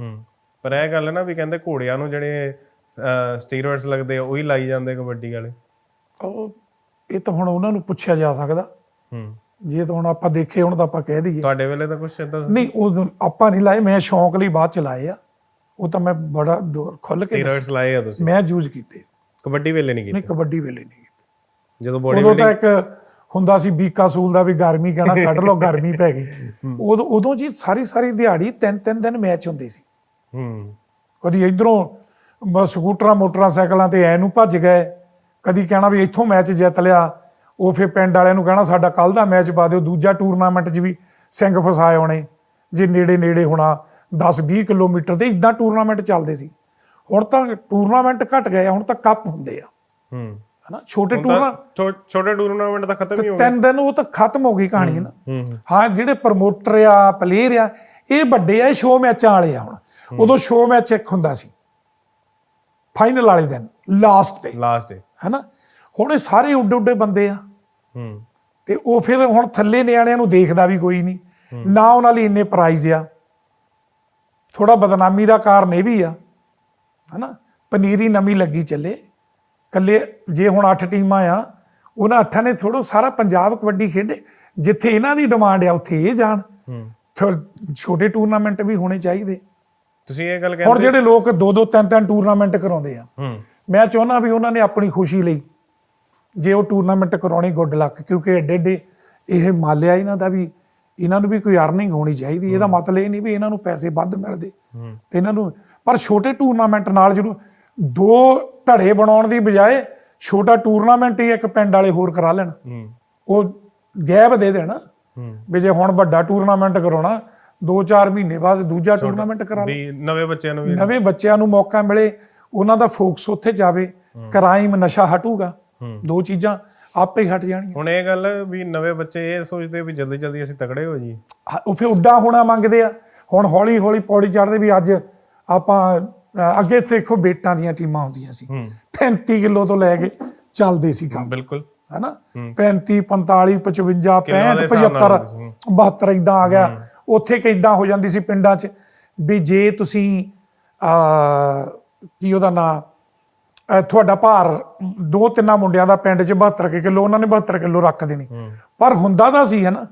ਹੂੰ। ਪਰ ਇਹ ਗੱਲ ਨਾ ਵੀ ਕਹਿੰਦੇ ਘੋੜਿਆਂ ਨੂੰ ਜਿਹੜੇ ਸਟੀਰੋਇਡਸ ਲੱਗਦੇ ਆ ਉਹੀ ਲਾਈ ਜਾਂਦੇ ਕਬੱਡੀ ਵਾਲੇ। ਉਹ ਇਹ ਤਾਂ ਹੁਣ ਉਹਨਾਂ ਨੂੰ ਪੁੱਛਿਆ ਜਾ ਸਕਦਾ। ਹੂੰ। ਜੇ ਤਾਂ ਹੁਣ ਆਪਾਂ ਦੇਖੇ ਹੁਣ ਤਾਂ ਆਪਾਂ ਕਹਿ ਦਈਏ। ਤੁਹਾਡੇ ਵੇਲੇ ਤਾਂ ਕੁਝ ਇਦਾਂ ਨਹੀਂ ਉਹ ਆਪਾਂ ਨਹੀਂ ਲਾਏ ਮੈਂ ਸ਼ੌਂਕ ਲਈ ਬਾਅਦ ਚ ਲਾਏ ਆ। ਉਹ ਤਾਂ ਮੈਂ ਬੜਾ ਦੂਰ ਖੁੱਲ ਕੇ ਸਟੀਰੋਇਡਸ ਲਾਏ ਆ ਤੁਸੀਂ? ਮੈਂ ਯੂਜ਼ ਕੀਤੇ। ਕਬੱਡੀ ਵੇਲੇ ਨਹੀਂ ਨਹੀਂ ਕੀਤੇ? ਕਬੱਡੀ ਵੇਲੇ ਨਹੀਂ ਕੀਤੇ। ਜਦੋਂ ਬੋਡੀ ਉਦੋਂ ਤਾਂ ਇੱਕ ਹੁੰਦਾ ਸੀ ਬੀਕਾ ਸੂਲ ਦਾ ਵੀ ਗਰਮੀ ਕਹਿਣਾ ਕੱਢ ਲਓ ਗਰਮੀ ਪੈ ਗਈ। ਉਦੋਂ ਉਦੋਂ ਜੀ ਸਾਰੀ ਸਾਰੀ ਦਿਹਾੜੀ ਤਿੰਨ ਤਿੰਨ ਦਿਨ ਮੈਚ ਹੁੰਦੇ ਸੀ। ਹੂੰ। ਕਦੀ ਇਧਰੋਂ ਸਕੂਟਰਾਂ ਮੋਟਰਾਂ ਸਾਈਕਲਾਂ ਤੇ ਐ ਨੂੰ ਭੱਜ ਗਏ ਕਦੀ ਕਹਿਣਾ ਵੀ ਇੱਥੋਂ ਮੈਚ ਜਿੱਤ ਲਿਆ ਉਹ ਫਿਰ ਪਿੰਡ ਵਾਲਿਆਂ ਨੂੰ ਕਹਿਣਾ ਸਾਡਾ ਕੱਲ ਦਾ ਮੈਚ ਪਾ ਦਿਓ ਦੂਜਾ ਟੂਰਨਾਮੈਂਟ 'ਚ ਵੀ ਸਿੰਘ ਫਸਾਏ ਹੋਣੇ ਜੇ ਨੇੜੇ ਨੇੜੇ ਹੋਣਾ 10 20 ਕਿਲੋਮੀਟਰ ਤੇ ਇਦਾਂ ਟੂਰਨਾਮੈਂਟ ਚੱਲਦੇ ਸੀ। ਹੁਣ ਤਾਂ ਟੂਰਨਾਮੈਂਟ ਘਟ ਗਏ ਹੁਣ ਤਾਂ ਕੱਪ ਹੁੰਦੇ ਆ। ਹੂੰ। ਹਨਾ? ਛੋਟੇ ਤਾਂ ਟੂਰਨਾ ਛੋ- ਛੋਟੇ ਟੂਰਨਾਮੈਂਟ ਤਾਂ ਖਤਮ ਹੀ ਹੋ ਗਏ। ਤਿੰਨ ਦਿਨ ਉਹ ਤਾਂ ਖਤਮ ਹੋ ਗਈ ਕਹਾਣੀ ਨਾ ਹੂੰ ਹਾਂ। ਜਿਹੜੇ ਪ੍ਰਮੋਟਰ ਆ ਪਲੇਅਰ ਆ ਇਹ ਵੱਡੇ ਆ ਸ਼ੋਅ ਮੈਚਾਂ ਵਾਲੇ ਆ ਹੁਣ। ਉਦੋਂ ਸ਼ੋਅ ਮੈਚ ਇੱਕ ਹੁੰਦਾ ਸੀ। ਫਾਈਨਲ ਵਾਲੇ ਦਿਨ ਲਾਸਟ ਤੇ ਲਾਸਟ ਡੇ ਹੈਨਾ? ਹੁਣ ਇਹ ਸਾਰੇ ਉੱਡੇ ਉੱਡੇ ਬੰਦੇ ਆ। ਹੂੰ। ਤੇ ਉਹ ਫਿਰ ਹੁਣ ਥੱਲੇ ਨਿਆਣਿਆਂ ਨੂੰ ਦੇਖਦਾ ਵੀ ਕੋਈ ਨਹੀਂ। ਨਾ ਉਹਨਾਂ ਲਈ ਇੰਨੇ ਪ੍ਰਾਈਜ਼ ਆ। ਥੋੜਾ ਬਦਨਾਮੀ ਦਾ ਕਾਰਨ ਇਹ ਵੀ ਆ। ਹੈਨਾ? ਪਨੀਰੀ ਨਵੀਂ ਲੱਗੀ ਚੱਲੇ। ਕੱਲੇ ਜੇ ਹੁਣ 8 ਟੀਮਾਂ ਆ ਉਹਨਾਂ ਅੱਠਾਂ ਨੇ ਥੋੜੋ ਸਾਰਾ ਪੰਜਾਬ ਕਬੱਡੀ ਖੇਡੇ ਜਿੱਥੇ ਇਹਨਾਂ ਦੀ ਡਿਮਾਂਡ ਆ ਉੱਥੇ ਇਹ ਜਾਣ। ਛੋਟੇ ਟੂਰਨਾਮੈਂਟ ਵੀ ਹੋਣੇ ਚਾਹੀਦੇ। ਤੁਸੀਂ ਇਹ ਗੱਲ ਹੁਣ ਕਹਿੰਦੇ ਜਿਹੜੇ ਲੋਕ ਦੋ ਦੋ ਤਿੰਨ ਤਿੰਨ ਟੂਰਨਾਮੈਂਟ ਕਰਾਉਂਦੇ ਆ। ਮੈਂ ਚਾਹੁੰਦਾ ਵੀ ਉਹਨਾਂ ਨੇ ਆਪਣੀ ਖੁਸ਼ੀ ਲਈ ਜੇ ਉਹ ਟੂਰਨਾਮੈਂਟ ਕਰਾਉਣੀ ਗੁੱਡ ਲੱਕ ਕਿਉਂਕਿ ਏਡੇ ਏਡੇ ਇਹ ਮਾਲਿਆ ਇਹਨਾਂ ਦਾ ਵੀ ਇਹਨਾਂ ਨੂੰ ਵੀ ਕੋਈ ਅਰਨਿੰਗ ਹੋਣੀ ਚਾਹੀਦੀ। ਇਹਦਾ ਮਤਲਬ ਇਹ ਨਹੀਂ ਵੀ ਇਹਨਾਂ ਨੂੰ ਪੈਸੇ ਵੱਧ ਮਿਲਦੇ ਤੇ ਇਹਨਾਂ ਨੂੰ ਪਰ ਛੋਟੇ ਟੂਰਨਾਮੈਂਟ ਨਾਲ ਜਦੋਂ ਦੋ ਧੜੇ ਬਣਾਉਣ ਦੀ ਬਜਾਏ ਛੋਟਾ ਟੂਰਨਾਮੈਂਟ ਹੀ ਇੱਕ ਪਿੰਡ ਵਾਲੇ ਹੋਰ ਕਰਾ ਲੈਣ। ਉਹ ਗੈਪ ਦੇ ਦੇਣ। ਵੀ ਜੇ ਹੁਣ ਵੱਡਾ ਟੂਰਨਾਮੈਂਟ ਕਰਾਉਣਾ 2-4 ਮਹੀਨੇ ਬਾਅਦ ਦੂਜਾ ਟੂਰਨਾਮੈਂਟ ਕਰਾ ਵੀ ਨਵੇਂ ਬੱਚਿਆਂ ਨੂੰ ਨਵੇਂ ਬੱਚਿਆਂ ਨੂੰ ਮੌਕਾ ਮਿਲੇ ਉਹਨਾਂ ਦਾ ਫੋਕਸ ਉੱਥੇ ਜਾਵੇ ਕ੍ਰਾਈਮ ਨਸ਼ਾ ਹਟੂਗਾ। ਦੋ ਚੀਜ਼ਾਂ ਆਪੇ ਹੀ ਹਟ ਜਾਣਗੀਆਂ। ਹੁਣ ਇਹ ਗੱਲ ਵੀ ਨਵੇਂ ਬੱਚੇ ਇਹ ਸੋਚਦੇ ਵੀ ਜਲਦੀ ਜਲਦੀ ਅਸੀਂ ਤਕੜੇ ਹੋ ਜੀ ਉਹ ਫਿਰ ਉੱਡਾ ਹੋਣਾ ਮੰਗਦੇ ਆ। ਹੁਣ ਹੌਲੀ ਹੌਲੀ ਪੌੜੀ ਚੜ੍ਹਦੇ ਵੀ ਅੱਜ ਆਪਾਂ ਅੱਗੇ ਦੇਖੋ ਬੇਟਾਂ ਦੀਆਂ ਟੀਮਾਂ ਹੁੰਦੀਆਂ ਸੀ। ਹੂੰ। 35 ਕਿਲੋ ਤੋਂ ਲੈ ਕੇ ਚੱਲਦੇ ਸੀ ਕੰਮ। ਬਿਲਕੁਲ। ਹੈਨਾ? 35 45 55 ਕਿੱਲੋਆਂ 65 ਦੇ ਹਿਸਾਬ ਨਾਲ 75 72 ਇਦਾਂ ਆ ਗਿਆ। ਉੱਥੇ ਕਿਦਾਂ ਹੋ ਜਾਂਦੀ ਸੀ ਪਿੰਡਾਂ 'ਚ ਵੀ ਜੇ ਤੁਸੀਂ ਆ ਕੀ ਉਹਦਾ ਨਾਂ ਤੁਹਾਡਾ ਭਾਰ ਦੋ ਤਿੰਨਾਂ ਮੁੰਡਿਆਂ ਦਾ ਪਿੰਡ 'ਚ 72 ਕਿਲੋ ਉਹਨਾਂ ਨੇ 72 ਕਿਲੋ ਰੱਖ ਦੇਣੀ। ਪਰ ਹੁੰਦਾ ਤਾਂ ਸੀ ਹਨਾ?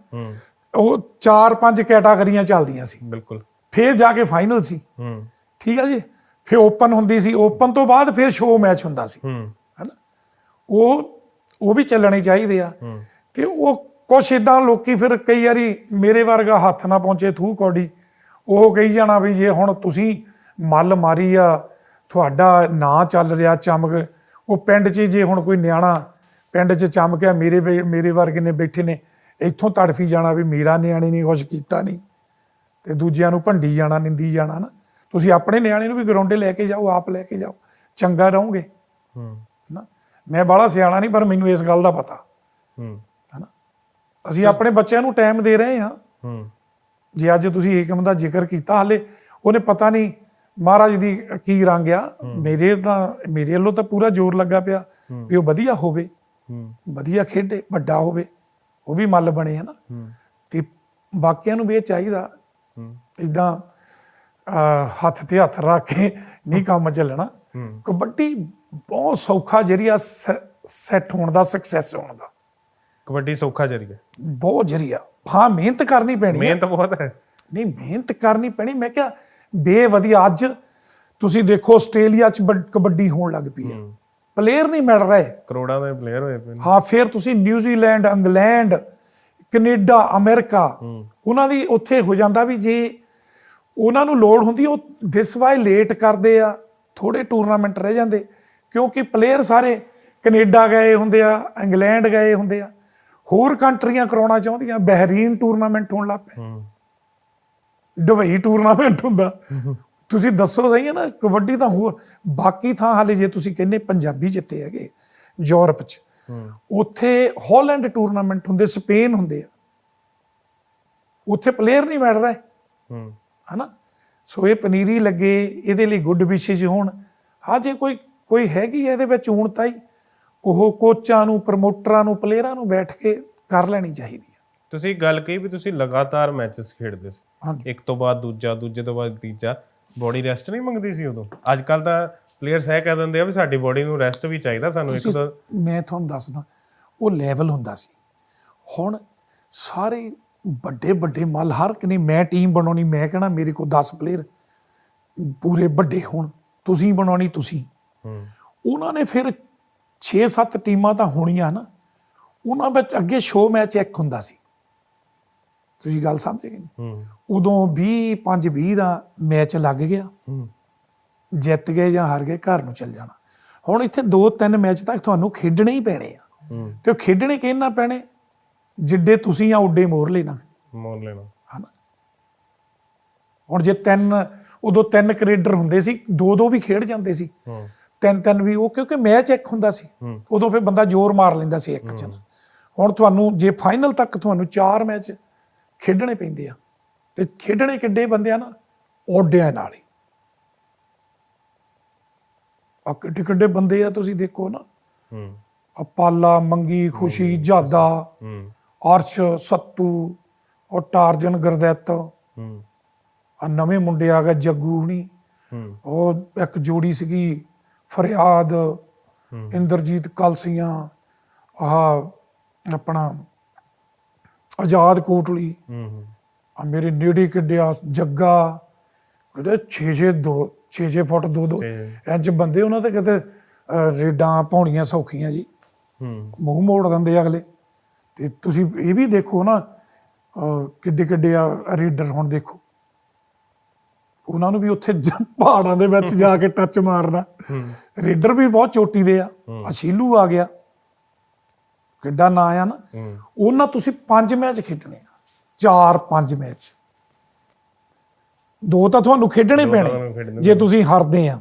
ਉਹ ਚਾਰ ਪੰਜ ਕੈਟਾਗਰੀਆਂ ਚੱਲਦੀਆਂ ਸੀ। ਬਿਲਕੁਲ। ਫੇਰ ਜਾ ਕੇ ਫਾਈਨਲ ਸੀ। ਠੀਕ ਆ ਜੀ? ਫੇਰ ਓਪਨ ਹੁੰਦੀ ਸੀ ਓਪਨ ਤੋਂ ਬਾਅਦ ਫੇਰ ਸ਼ੋਅ ਮੈਚ ਹੁੰਦਾ ਸੀ। ਹੂੰ। ਹਨਾ? ਉਹ ਉਹ ਵੀ ਚੱਲਣੇ ਚਾਹੀਦੇ ਆ। ਤੇ ਉਹ ਕੁਛ ਇਦਾਂ ਲੋਕੀ ਫਿਰ ਕਈ ਵਾਰੀ ਮੇਰੇ ਵਰਗਾ ਹੱਥ ਨਾ ਪਹੁੰਚੇ ਥੂ ਕੌਡੀ ਉਹ ਕਹੀ ਜਾਣਾ ਵੀ ਜੇ ਹੁਣ ਤੁਸੀਂ ਮੱਲ ਮਾਰੀ ਆ ਤੁਹਾਡਾ ਨਾਂ ਚੱਲ ਰਿਹਾ ਚਮਕ ਉਹ ਪਿੰਡ 'ਚ ਜੇ ਹੁਣ ਕੋਈ ਨਿਆਣਾ ਪਿੰਡ 'ਚ ਚਮਕਿਆ ਮੇਰੇ ਮੇਰੇ ਵਰਗੇ ਨੇ ਬੈਠੇ ਨੇ ਇੱਥੋਂ ਤੜਫੀ ਜਾਣਾ ਵੀ ਮੇਰਾ ਨਿਆਣੇ ਨੇ ਕੁਛ ਕੀਤਾ ਨਹੀਂ। ਤੇ ਦੂਜਿਆਂ ਨੂੰ ਭੰਡੀ ਜਾਣਾ ਨਿੰਦੀ ਜਾਣਾ ਨਾ ਤੁਸੀਂ ਆਪਣੇ ਨਿਆਣੇ ਨੂੰ ਵੀ ਗਰਾਉਂਡੇ ਲੈ ਕੇ ਜਾਓ ਆਪ ਲੈ ਕੇ ਜਾਓ। ਚੰਗਾ ਰਹੋਗੇ। ਹੂੰ। ਨਾ ਮੈਂ ਬਾਹਲਾ ਸਿਆਣਾ ਨਹੀਂ ਪਰ ਮੈਨੂੰ ਇਸ ਗੱਲ ਦਾ ਪਤਾ। ਹੂੰ। ਹਨਾ? ਅਸੀਂ ਆਪਣੇ ਬੱਚਿਆਂ ਨੂੰ ਟਾਈਮ ਦੇ ਰਹੇ ਹਾਂ। ਹੂੰ। ਜੇ ਅੱਜ ਤੁਸੀਂ ਏਕਮ ਦਾ ਜ਼ਿਕਰ ਕੀਤਾ ਹਾਲੇ ਉਹਨੇ ਪਤਾ ਨਹੀਂ ਮਹਾਰਾਜ ਦੀ ਕੀ ਰੰਗ ਆ। ਮੇਰੇ ਤਾਂ ਮੇਰੇ ਵੱਲੋਂ ਤਾਂ ਪੂਰਾ ਜ਼ੋਰ ਲੱਗਾ ਪਿਆ ਵੀ ਉਹ ਵਧੀਆ ਹੋਵੇ। ਹੂੰ। ਵਧੀਆ ਖੇਡੇ ਵੱਡਾ ਹੋਵੇ। ਉਹ ਵੀ ਮੱਲ ਬਣੇ ਹਨਾ? ਹੂੰ। ਤੇ ਬਾਕੀਆਂ ਨੂੰ ਵੀ ਇਹ ਚਾਹੀਦਾ। ਹੂੰ। ਇਦਾਂ ਹੱਥ ਤੇ ਹੱਥ ਰੱਖ ਕੇ ਨਹੀਂ ਕੰਮ ਚੱਲਣਾ। ਕਬੱਡੀ ਬਹੁਤ ਸੌਖਾ ਜਰੀਆ ਸੈੱਟ ਹੋਣ ਦਾ ਸਕਸੈਸ ਹੋਣ ਦਾ। ਕਬੱਡੀ ਸੌਖਾ ਜਰੀਆ ਬਹੁਤ ਜਰੀਆ ਹਾਂ ਮਿਹਨਤ ਕਰਨੀ ਪੈਣੀ ਮਿਹਨਤ ਬਹੁਤ ਹੈ। ਨਹੀਂ ਮਿਹਨਤ ਕਰਨੀ ਪੈਣੀ। ਮੈਂ ਕਿਹਾ ਬੇਵਧੀਆ ਅੱਜ ਤੁਸੀਂ ਦੇਖੋ ਆਸਟ੍ਰੇਲੀਆ ਚ ਕਬੱਡੀ ਹੋਣ ਲੱਗ ਪਈ ਹੈ। ਪਲੇਅਰ ਨਹੀਂ ਮਿਲ ਰਹੇ। ਕਰੋੜਾਂ ਦੇ ਪਲੇਅਰ ਹੋਏ ਪਏ ਹਾਂ ਫਿਰ ਤੁਸੀਂ ਨਿਊਜ਼ੀਲੈਂਡ ਇੰਗਲੈਂਡ ਕੈਨੇਡਾ ਅਮਰੀਕਾ ਉਹਨਾਂ ਦੀ ਉੱਥੇ ਹੋ ਜਾਂਦਾ ਵੀ ਜੇ ਉਹਨਾਂ ਨੂੰ ਲੋੜ ਹੁੰਦੀ ਉਹ ਦਿਸ ਵਾਈ ਲੇਟ ਕਰਦੇ ਆ ਥੋੜੇ ਟੂਰਨਾਮੈਂਟ ਰਹਿ ਜਾਂਦੇ ਕਿਉਂਕਿ ਪਲੇਅਰ ਸਾਰੇ ਕੈਨੇਡਾ ਗਏ ਹੁੰਦੇ ਆ ਇੰਗਲੈਂਡ ਗਏ ਹੁੰਦੇ ਆ ਹੋਰ ਕੰਟਰੀਆਂ ਕਰਾਉਣਾ ਚਾਹੁੰਦੀਆਂ ਬਹਿਰੀਨ ਟੂਰਨਾਮੈਂਟ ਹੋਣ ਲੱਗ ਪਏ। ਹੂੰ। ਦੁਬਈ ਟੂਰਨਾਮੈਂਟ ਹੁੰਦਾ। ਤੁਸੀਂ ਦੱਸੋ ਸਹੀ ਹੈ ਨਾ ਕਬੱਡੀ ਤਾਂ ਹੋਰ ਬਾਕੀ ਥਾਂ ਹਾਲੇ ਜੇ ਤੁਸੀਂ ਕਹਿੰਦੇ ਪੰਜਾਬੀ ਜਿੱਤੇ ਹੈਗੇ ਯੂਰਪ 'ਚ ਉੱਥੇ ਹਾਲੈਂਡ ਟੂਰਨਾਮੈਂਟ ਹੁੰਦੇ ਸਪੇਨ ਹੁੰਦੇ ਆ। ਉੱਥੇ ਪਲੇਅਰ ਨਹੀਂ ਮਿਲ ਰਹੇ ਹੂੰ। ਹਨਾ? ਸੋ ਇਹ ਪਨੀਰੀ ਲੱਗੇ ਇਹਦੇ ਲਈ ਗੁੱਡ ਵਿਸ਼ੇਜ ਹੋਣ। ਹਾਂ ਜੇ ਕੋਈ ਕੋਈ ਹੈਗੀ ਹੈ ਇਹਦੇ ਵਿੱਚ ਊਣਤਾ ਹੀ ਉਹ ਕੋਚਾਂ ਨੂੰ ਪ੍ਰਮੋਟਰਾਂ ਨੂੰ ਪਲੇਅਰਾਂ ਨੂੰ ਬੈਠ ਕੇ ਕਰ ਲੈਣੀ ਚਾਹੀਦੀ ਹੈ ਤੁਸੀਂ ਗੱਲ ਕਹੀ ਵੀ ਤੁਸੀਂ ਲਗਾਤਾਰ ਮੈਚਸ ਖੇਡਦੇ ਸੀ। ਇੱਕ ਤੋਂ ਬਾਅਦ ਦੂਜਾ ਦੂਜੇ ਤੋਂ ਬਾਅਦ ਤੀਜਾ। ਬੋਡੀ ਰੈਸਟ ਨਹੀਂ ਮੰਗਦੀ ਸੀ ਉਦੋਂ? ਅੱਜ ਕੱਲ ਤਾਂ ਪਲੇਅਰਸ ਇਹ ਕਹਿ ਦਿੰਦੇ ਆ ਵੀ ਸਾਡੀ ਬੋਡੀ ਨੂੰ ਰੈਸਟ ਵੀ ਚਾਹੀਦਾ ਸਾਨੂੰ ਇੱਕ ਦੋ ਮੈਂ ਤੁਹਾਨੂੰ ਦੱਸਦਾ ਉਹ ਲੈਵਲ ਹੁੰਦਾ ਸੀ। ਹੁਣ ਸਾਰੇ ਵੱਡੇ ਵੱਡੇ ਮੱਲ ਹਰ ਕਿ ਨਹੀਂ ਮੈਂ ਟੀਮ ਬਣਾਉਣੀ ਮੈਂ ਕਹਣਾ ਮੇਰੇ ਕੋਲ 10 ਪਲੇਅਰ ਪੂਰੇ ਵੱਡੇ ਹੋਣ ਤੁਸੀਂ ਬਣਾਉਣੀ ਤੁਸੀਂ। ਹੂੰ। ਉਹਨਾਂ ਨੇ ਫਿਰ 6-7 ਟੀਮਾਂ ਤਾਂ ਹੋਣੀਆਂ ਨਾ ਉਹਨਾਂ ਵਿੱਚ ਅੱਗੇ ਸ਼ੋਅ ਮੈਚ ਇੱਕ ਹੁੰਦਾ ਸੀ। ਤੁਸੀਂ ਗੱਲ ਸਮਝੇ ਨਹੀਂ? ਹੂੰ। ਉਦੋਂ 20 5 20 ਦਾ ਮੈਚ ਲੱਗ ਗਿਆ। ਹੂੰ। ਜਿੱਤ ਗਏ ਜਾਂ ਹਾਰ ਗਏ ਘਰ ਨੂੰ ਚੱਲ ਜਾਣਾ। ਹੁਣ ਇੱਥੇ 2-3 ਮੈਚ ਤੱਕ ਤੁਹਾਨੂੰ ਖੇਡਣੇ ਹੀ ਪੈਣੇ ਆ। ਤੇ ਉਹ ਖੇਡਣੇ ਕਿਹਨਾਂ ਪੈਣੇ? ਜਿੱਡੇ ਤੁਸੀਂ ਆ ਉੱਡੇ ਮੋਰ ਲੈਣਾ। ਮੋਲ ਲੈਣਾ। ਹਨਾ? ਹੁਣ ਜੇ ਤਿੰਨ ਉਦੋਂ ਤਿੰਨ ਕ੍ਰਿਕਟਰ ਹੁੰਦੇ ਸੀ ਦੋ ਦੋ ਵੀ ਖੇਡ ਜਾਂਦੇ ਸੀ। ਹੂੰ। ਤਿੰਨ ਤਿੰਨ ਵੀ ਉਹ ਕਿਉਂਕਿ ਮੈਚ ਇੱਕ ਹੁੰਦਾ ਸੀ। ਉਦੋਂ ਫਿਰ ਬੰਦਾ ਜ਼ੋਰ ਮਾਰ ਲੈਂਦਾ ਸੀ ਇੱਕ ਚ। ਹੁਣ ਤੁਹਾਨੂੰ ਜੇ ਫਾਈਨਲ ਤੱਕ ਤੁਹਾਨੂੰ ਚਾਰ ਮੈਚ ਖੇਡਣੇ ਪੈਂਦੇ ਆ ਤੇ ਖੇਡਣੇ ਕਿੱਡੇ ਬੰਦੇ ਆ ਨਾ ਓਡਿਆਂ ਨਾਲ ਹੀ। ਆ ਕਿੱਡੇ ਕਿੱਡੇ ਬੰਦੇ ਆ ਤੁਸੀਂ ਦੇਖੋ ਨਾ। ਹੂੰ। ਆ ਪਾਲਾ ਮੰਗੀ ਖੁਸ਼ੀ। ਜਾਦਾ। ਹੂੰ। ਅਰਸ਼ ਸੱਤੂ ਉਹ ਟਾਰਜਨ ਗੁਰਦਿੱਤ। ਹੂੰ। ਆ ਨਵੇਂ ਮੁੰਡੇ ਆ ਗਏ ਜੱਗੂ ਹੁਣੀ। ਹੂੰ। ਉਹ ਇੱਕ ਜੋੜੀ ਸੀਗੀ ਫਰਿਆਦ ਇੰਦਰਜੀਤ ਕਲਸੀਆਂ ਆਹ ਆਪਣਾ ਆਜ਼ਾਦ ਕੋਟਲੀ। ਹੂੰ ਆ ਮੇਰੇ ਨੇੜੇ ਕਿੱਡਿਆ ਜੱਗਾ। ਕਿਤੇ 6 6 2 6 6 ਫੁੱਟ 2 2 ਤੇ ਇੰਜ ਬੰਦੇ ਉਹਨਾਂ ਤੇ ਕਿਤੇ ਰੇਡਾਂ ਪਾਉਣੀਆਂ ਸੌਖੀਆਂ ਜੀ। ਹੂੰ। ਮੂੰਹ ਮੋੜ ਦਿੰਦੇ ਅਗਲੇ। ਤੇ ਤੁਸੀਂ ਇਹ ਵੀ ਦੇਖੋ ਨਾ ਕਿੱਡੇ ਕਿੱਡੇ ਆ ਰੇਡਰ ਹੁਣ ਦੇਖੋ। ਉਹਨਾਂ ਨੂੰ ਵੀ ਉੱਥੇ ਪਹਾੜਾਂ ਦੇ ਵਿੱਚ ਜਾ ਕੇ ਟੱਚ ਮਾਰਨਾ। ਰੇਡਰ ਵੀ ਬਹੁਤ ਚੋਟੀ ਦੇ ਆ। ਅਸ਼ੀਲੂ ਆ ਗਿਆ। ਕਿੱਡਾ ਨਾਂ ਆ ਨਾ। ਉਹਨਾਂ ਤੁਸੀਂ ਪੰਜ ਮੈਚ ਖੇਡਣੇ ਆ। ਚਾਰ ਪੰਜ ਮੈਚ। ਦੋ ਤਾਂ ਤੁਹਾਨੂੰ ਖੇਡਣੇ ਪੈਣੇ। ਜੇ ਤੁਸੀਂ ਹਾਰਦੇ ਆ।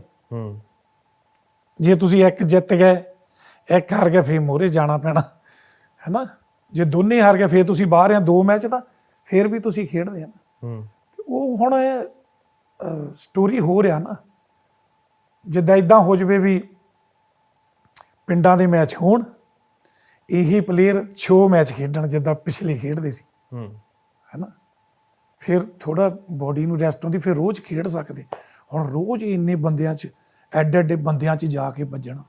ਜੇ ਤੁਸੀਂ ਇੱਕ ਜਿੱਤ ਗਏ ਇੱਕ ਹਾਰ ਗਿਆ ਫੇਰ ਮੋਰੇ ਜਾਣਾ ਪੈਣਾ। ਹੈਨਾ? ਜੇ ਦੋਨੇ ਹਾਰ ਗਏ ਫੇਰ ਤੁਸੀਂ ਬਾਹਰ ਆ ਦੋ ਮੈਚ ਤਾਂ ਫੇਰ ਵੀ ਤੁਸੀਂ ਖੇਡਦੇ ਆ। ਹੂੰ। ਤੇ ਉਹ ਹੁਣ ਸਟੋਰੀ ਹੋ ਰਿਹਾ ਨਾ। ਜਿੱਦਾਂ ਇਦਾਂ ਹੋ ਜਵੇ ਵੀ ਪਿੰਡਾਂ ਦੇ ਮੈਚ ਹੋਣ ਇਹੀ ਪਲੇਅਰ ਸ਼ੋ ਮੈਚ ਖੇਡਣ ਜਿੱਦਾਂ ਪਿਛਲੇ ਖੇਡਦੇ ਸੀ। ਹੂੰ। ਹੈਨਾ? ਫਿਰ ਥੋੜਾ ਬਾਡੀ ਨੂੰ ਰੈਸਟ ਹੁੰਦੀ ਫਿਰ ਰੋਜ਼ ਖੇਡ ਸਕਦੇ। ਹੁਣ ਰੋਜ਼ ਇੰਨੇ ਬੰਦਿਆਂ 'ਚ ਐਡੇ ਐਡੇ ਬੰਦਿਆਂ 'ਚ ਜਾ ਕੇ ਵੱਜਣਾ।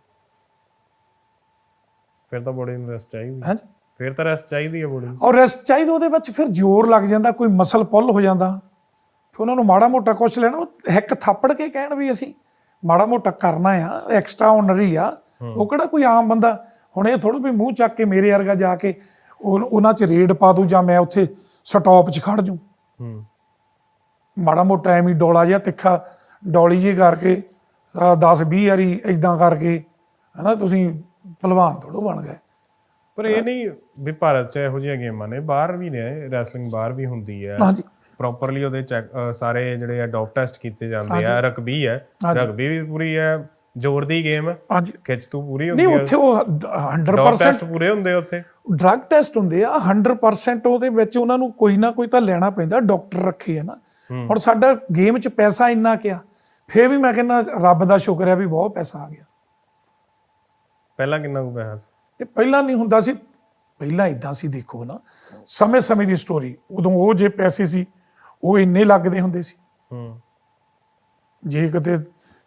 ਫਿਰ ਤਾਂ ਬੋਡੀ ਨੂੰ ਰੈਸਟ ਚਾਹੀਦੀ। ਹਾਂਜੀ। ਫਿਰ ਤਾਂ ਰੈਸਟ ਚਾਹੀਦੀ ਹੈ ਬੋਡੀ ਨੂੰ। ਔਰ ਰੈਸਟ ਚਾਹੀਦਾ ਉਹਦੇ ਵਿੱਚ ਫਿਰ ਜ਼ੋਰ ਲੱਗ ਜਾਂਦਾ ਕੋਈ ਮਸਲ ਪੁੱਲ ਹੋ ਜਾਂਦਾ। ਫਿਰ ਉਹਨਾਂ ਨੂੰ ਮਾੜਾ ਮੋਟਾ ਕੁਛ ਲੈਣਾ ਉਹ ਇੱਕ ਥੱਪੜ ਕੇ ਕਹਿਣ ਵੀ ਅਸੀਂ ਮਾੜਾ ਮੋਟਾ ਕਰਨਾ ਆ ਐਕਸਟਰਾ ਆਨਰੀ ਆ। ਉਹ ਕਿਹੜਾ ਕੋਈ ਆਮ ਬੰਦਾ ਹੁਣ ਇਹ ਥੋੜਾ ਵੀ ਮੂੰਹ ਚੱਕ ਕੇ ਮੇਰੇ ਵਰਗਾ ਜਾ ਕੇ ਉਹ- ਉਹਨਾਂ 'ਚ ਰੇਡ ਪਾ ਦੂ ਜਾਂ ਮੈਂ ਉੱਥੇ ਸਟਾਪ 'ਚ ਖੜ ਜੂ ਹੂੰ। ਮਾੜਾ ਮੋਟਾ ਐਵੇਂ ਡੋਲਾ ਜਿਹਾ ਤਿੱਖਾ ਡੋਲੀ ਜੀ ਕਰਕੇ 10 20 ਵਾਰੀ ਇਦਾਂ ਕਰਕੇ ਹਨਾ ਤੁਸੀਂ ਪਹਿਲਵਾਨ ਥੋੜੋ ਬਣ ਗਏ। ਪਰ ਇਹ ਨਹੀਂ ਵੀ ਭਾਰਤ 'ਚ ਇਹੋ ਜਿਹੀਆਂ ਗੇਮਾਂ ਨੇ ਬਾਹਰ ਵੀ ਨੇ ਰੈਸਲਿੰਗ ਬਾਹਰ ਵੀ ਹੁੰਦੀ ਹੈ। ਹਾਂਜੀ। ਪ੍ਰੋਪਰਲੀ ਉਹਦੇ ਚੈੱਕ ਸਾਰੇ ਜਿਹੜੇ ਆ ਡੌਪ ਟੈਸਟ ਕੀਤੇ ਜਾਂਦੇ ਆ ਰਗਬੀ ਹੈ। ਰਗਬੀ ਵੀ ਪੂਰੀ ਹੈ ਜ਼ੋਰ ਦੀ ਗੇਮ ਹੈ। ਹਾਂਜੀ। ਖਿੱਚ ਤੂੰ ਪੂਰੀ ਨਹੀਂ ਹੁੰਦੀ ਹੈ। ਉੱਥੇ ਉਹ ਡੌਪ 100% ਟੈਸਟ ਪੂਰੇ ਹੁੰਦੇ ਉੱਥੇ। ਡਰੱਗ ਟੈਸਟ ਹੁੰਦੇ ਆ 100% ਉਹਦੇ ਵਿੱਚ ਉਹਨਾਂ ਨੂੰ ਕੋਈ ਨਾ ਕੋਈ ਤਾਂ ਲੈਣਾ ਪੈਂਦਾ ਡਾਕਟਰ ਰੱਖੇ ਆ ਨਾ। ਹੁਣ ਸਾਡਾ ਗੇਮ 'ਚ ਪੈਸਾ ਇੰਨਾ ਕਿਆ ਫੇਰ ਵੀ ਮੈਂ ਕਹਿੰਦਾ ਰੱਬ ਦਾ ਸ਼ੁਕਰ ਹੈ ਵੀ ਬਹੁਤ ਪੈਸਾ ਆ ਗਿਆ। ਪਹਿਲਾਂ ਕਿੰਨਾ ਕੁ ਪੈਸਾ ਸੀ? ਇਹ ਪਹਿਲਾਂ ਨਹੀਂ ਹੁੰਦਾ ਸੀ ਪਹਿਲਾਂ ਇਦਾਂ ਸੀ ਦੇਖੋ ਨਾ। ਸਮੇਂ ਸਮੇਂ ਦੀ ਸਟੋਰੀ ਉਦੋਂ ਉਹ ਜੇ ਪੈਸੇ ਸੀ ਉਹ ਇੰਨੇ ਲੱਗਦੇ ਹੁੰਦੇ ਸੀ। ਹੂੰ। ਜੇ ਕਿਤੇ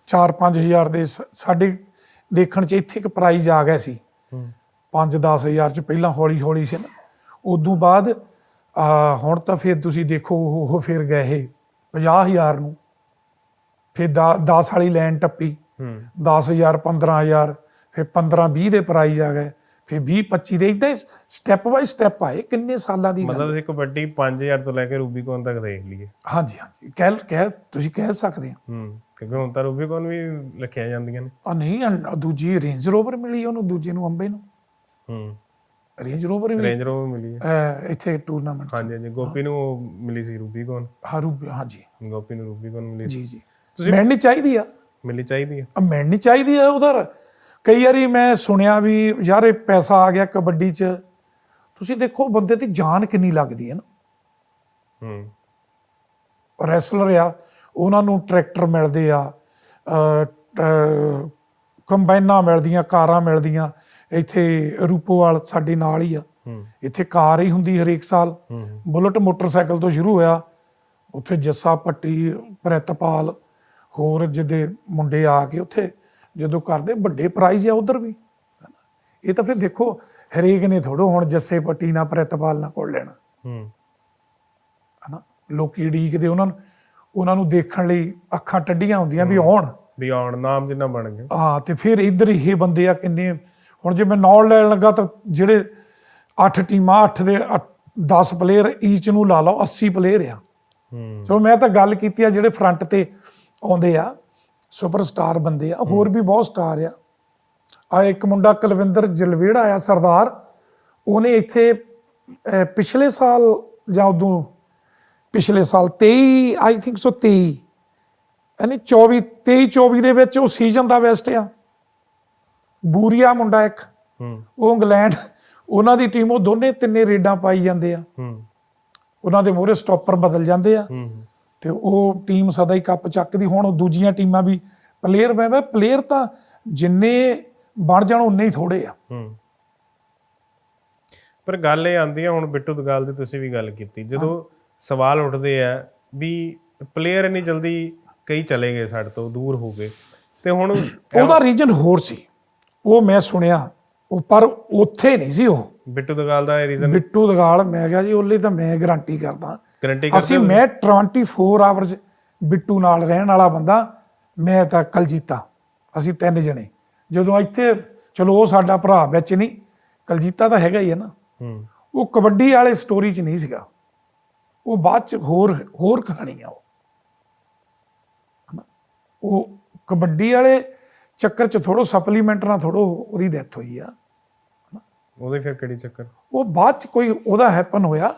4-5000 ਦੇ ਸਾਡੇ ਦੇਖਣ 'ਚ ਇੱਥੇ ਇੱਕ ਪ੍ਰਾਈਜ਼ ਆ ਗਿਆ ਸੀ। ਹੂੰ। 5-10000 ਚ ਪਹਿਲਾਂ ਹੌਲੀ ਹੌਲੀ ਸੀ ਨਾ। ਉਦੋਂ ਬਾਅਦ ਹੁਣ ਤਾਂ ਫਿਰ ਤੁਸੀਂ ਦੇਖੋ ਉਹ ਫਿਰ ਗਏ ਇਹ 50000 ਨੂੰ। ਫਿਰ 10 ਵਾਲੀ ਲਾਈਨ ਟੱਪੀ। ਹੂੰ। 10000 15000 ਫਿਰ 15 20 ਦੇ ਪ੍ਰਾਈਜ਼ ਆ ਗਏ। ਫਿਰ 20 25 ਦੇ ਇਦਾਂ ਸਟੈਪ ਬਾਈ ਸਟੈਪ ਆਏ ਕਿੰਨੇ ਸਾਲਾਂ ਦੀ ਮਤਲਬ ਅਸੀਂ ਕਬੱਡੀ 5000 ਤੋਂ ਲੈ ਕੇ ਰੂਬੀਕੌਨ ਤੱਕ ਦੇਖ ਲਈਏ। ਹਾਂਜੀ ਹਾਂਜੀ। ਕਹਿ ਕਹਿ ਤੁਸੀਂ ਕਹਿ ਸਕਦੇ ਆ ਹੂੰ ਕਿਉਂਕਿ ਹੁਣ ਤਾਂ ਰੂਬੀਕੌਨ ਵੀ ਲਿਖਿਆ ਜਾਂਦੀਆਂ ਨੇ। ਆ ਨਹੀਂ ਦੂਜੀ ਰੇਂਜ ਰੋਵਰ ਮਿਲੀ ਉਹਨੂੰ ਦੂਜੇ ਨੂੰ ਅੰਬੇ ਨੂੰ? ਹੂੰ। ਰੇਂਜ ਰੋਵਰ ਵੀ ਰੇਂਜ ਰੋਵਰ ਮਿਲੀ ਹੈ। ਇੱਥੇ ਟੂਰਨਾਮੈਂਟ ਹਾਂਜੀ ਹਾਂਜੀ। ਗੋਪੀ ਨੂੰ ਮਿਲੀ ਸੀ ਰੂਬੀਕੌਨ। ਹਾਰੂ ਹਾਂਜੀ। ਗੋਪੀ ਨੂੰ ਰੂਬੀਕੌਨ ਮਿਲੀ ਸੀ। ਜੀ ਜੀ। ਮਿਲਣੀ ਚਾਹੀਦੀ ਆ। ਮਿਲੀ ਚਾਹੀਦੀ ਹੈ ਆ ਮਿਲਣੀ ਚਾਹੀਦੀ ਆ ਉਧਰ। ਕਈ ਵਾਰੀ ਮੈਂ ਸੁਣਿਆ ਵੀ ਯਾਰ ਇਹ ਪੈਸਾ ਆ ਗਿਆ ਕਬੱਡੀ 'ਚ ਤੁਸੀਂ ਦੇਖੋ ਬੰਦੇ ਦੀ ਜਾਨ ਕਿੰਨੀ ਲੱਗਦੀ ਹੈ ਨਾ। ਹੂੰ। ਰੈਸਲਰ ਆ ਉਹਨਾਂ ਨੂੰ ਟਰੈਕਟਰ ਮਿਲਦੇ ਆ ਕੰਬਾਈਨਾਂ ਮਿਲਦੀਆਂ ਕਾਰਾਂ ਮਿਲਦੀਆਂ ਇੱਥੇ ਰੂਪੋਵਾਲ ਸਾਡੇ ਨਾਲ ਹੀ ਆ। ਇੱਥੇ ਕਾਰ ਹੀ ਹੁੰਦੀ ਹਰੇਕ ਸਾਲ। ਬੁਲਟ ਮੋਟਰਸਾਈਕਲ ਤੋਂ ਸ਼ੁਰੂ ਹੋਇਆ ਉੱਥੇ ਜੱਸਾ ਪੱਟੀ ਪ੍ਰਿਤਪਾਲ ਹੋਰ ਜਿਹਦੇ ਮੁੰਡੇ ਆ ਕੇ ਉੱਥੇ ਜਦੋਂ ਕਰਦੇ ਵੱਡੇ ਪ੍ਰਾਈਜ਼ ਆ ਉਧਰ ਵੀ। ਇਹ ਤਾਂ ਫਿਰ ਦੇਖੋ ਹਰੇਕ ਨੇ ਥੋੜੋ ਹੁਣ ਜੱਸੇ ਪੱਟੀ ਨਾ ਪ੍ਰਿਤਪਾਲ ਨਾ ਕੋਲ ਲੈਣਾ। ਹੂੰ। ਹਨਾ? ਲੋਕੀ ਢੀਕਦੇ ਉਹਨਾਂ ਨੂੰ ਉਹਨਾਂ ਨੂੰ ਦੇਖਣ ਲਈ ਅੱਖਾਂ ਟੱਡੀਆਂ ਹੁੰਦੀਆਂ ਵੀ ਆਉਣ। ਵੀ ਆਉਣ ਨਾਮ ਜਿੰਨਾ ਬਣ ਗਿਆ। ਹਾਂ ਤੇ ਫਿਰ ਇੱਧਰ ਇਹ ਬੰਦੇ ਆ ਕਿੰਨੇ ਹੁਣ ਜੇ ਮੈਂ ਨਾਲ ਲੈਣ ਲੱਗਾ ਤਾਂ ਜਿਹੜੇ 8 ਟੀਮਾਂ 8 ਦੇ 10 ਪਲੇਅਰ ਈਚ ਨੂੰ ਲਾ ਲਓ 80 ਪਲੇਅਰ ਆ। ਹੂੰ। ਚਲੋ ਮੈਂ ਤਾਂ ਗੱਲ ਕੀਤੀ ਆ ਜਿਹੜੇ ਫਰੰਟ ਤੇ ਆਉਂਦੇ ਆ। ਸੁਪਰਸਟਾਰ ਬੰਦੇ ਆ ਹੋਰ ਵੀ ਬਹੁਤ ਸਟਾਰ ਆ। ਆ ਇੱਕ ਮੁੰਡਾ ਕੁਲਵਿੰਦਰ ਜਲਵੇੜਾ ਆ ਸਰਦਾਰ। ਉਹਨੇ ਇੱਥੇ ਪਿਛਲੇ ਸਾਲ ਜਾਂ ਉਦੋਂ ਪਿਛਲੇ ਸਾਲ 23 ਆਈ ਥਿੰਕ ਸੋ 23 ਯਾਨੀ 24 23 24 ਦੇ ਵਿੱਚ ਉਹ ਸੀਜ਼ਨ ਦਾ ਬੈਸਟ ਆ। ਬੂਰੀਆ ਮੁੰਡਾ ਇੱਕ ਉਹ ਇੰਗਲੈਂਡ ਉਹਨਾਂ ਦੀ ਟੀਮ ਉਹ ਦੋਨੇ ਤਿੰਨੇ ਰੇਡਾਂ ਪਾਈ ਜਾਂਦੇ ਆ। ਉਹਨਾਂ ਦੇ ਮੋਹਰੇ ਸਟਾਪਰ ਬਦਲ ਜਾਂਦੇ ਆ। ਤੇ ਉਹ ਟੀਮ ਸਦਾ ਹੀ ਕੱਪ ਚੱਕਦੀ ਹੁਣ ਦੂਜੀਆਂ ਟੀਮਾਂ ਵੀ ਪਲੇਅਰ ਮੈਂ ਪਲੇਅਰ ਤਾਂ ਜਿੰਨੇ ਬਣ ਜਾਣ ਉਨੇ ਹੀ ਥੋੜੇ ਆ। ਹੂੰ। ਪਰ ਗੱਲ ਇਹ ਆਂਦੀ ਆ ਹੁਣ ਬਿੱਟੂ ਦਗਾਲ ਦੀ ਤੁਸੀਂ ਵੀ ਗੱਲ ਕੀਤੀ ਜਦੋਂ ਸਵਾਲ ਉੱਠਦੇ ਆ ਵੀ ਪਲੇਅਰ ਇੰਨੀ ਜਲਦੀ ਕਈ ਚਲੇ ਗਏ ਸਾਡੇ ਤੋਂ ਦੂਰ ਹੋ ਗਏ ਤੇ ਹੁਣ ਉਹਦਾ ਰੀਜਨ ਹੋਰ ਸੀ ਉਹ ਮੈਂ ਸੁਣਿਆ ਉਹ ਪਰ ਉੱਥੇ ਨਹੀਂ ਸੀ ਉਹ। ਬਿੱਟੂ ਦਗਾਲ ਦਾ ਇਹ ਰੀਜ਼ਨ ਬਿੱਟੂ ਦਗਾਲ ਮੈਂ ਕਿਹਾ ਜੀ ਉਹਲੇ ਤਾਂ ਮੈਂ ਗਾਰੰਟੀ ਕਰਦਾ। ਗਰੰਟੀ ਅਸੀਂ ਮੈਂ 24 ਆਵਰਸ ਬਿੱਟੂ ਨਾਲ ਰਹਿਣ ਵਾਲਾ ਬੰਦਾ ਮੈਂ ਤਾਂ ਕਲਜੀਤਾ ਅਸੀਂ ਤਿੰਨ ਜਣੇ। ਜਦੋਂ ਇੱਥੇ ਚਲੋ ਉਹ ਸਾਡਾ ਭਰਾ ਵਿੱਚ ਨਹੀਂ ਕਲਜੀਤਾ ਤਾਂ ਹੈਗਾ ਹੀ ਹੈ ਨਾ। ਹੂੰ। ਉਹ ਕਬੱਡੀ ਵਾਲੇ ਸਟੋਰੀ 'ਚ ਨਹੀਂ ਸੀਗਾ। ਉਹ ਬਾਅਦ 'ਚ ਹੋਰ ਹੋਰ ਕਹਾਣੀ ਆ ਉਹ? ਉਹ ਕਬੱਡੀ ਵਾਲੇ ਚੱਕਰ 'ਚ ਥੋੜੋ ਸਪਲੀਮੈਂਟ ਨਾਲ ਥੋੜੋ ਉਹਦੀ ਡੈਥ ਹੋਈ ਆ। ਉਹਦੇ ਫਿਰ ਕਿਹੜੀ ਚੱਕਰ? ਉਹ ਬਾਅਦ 'ਚ ਕੋਈ ਉਹਦਾ ਹੈਪਨ ਹੋਇਆ।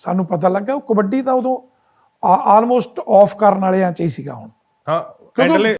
ਸਾਨੂੰ ਪਤਾ ਲੱਗਾ ਉਹ ਕਬੱਡੀ ਤਾਂ ਉਦੋਂ ਆਲਮੋਸਟ ਆਫ ਕਰਨ ਵਾਲਿਆਂ 'ਚ ਹੀ ਸੀਗਾ ਹੁਣ। ਹਾਂ ਐਂਡਲੇ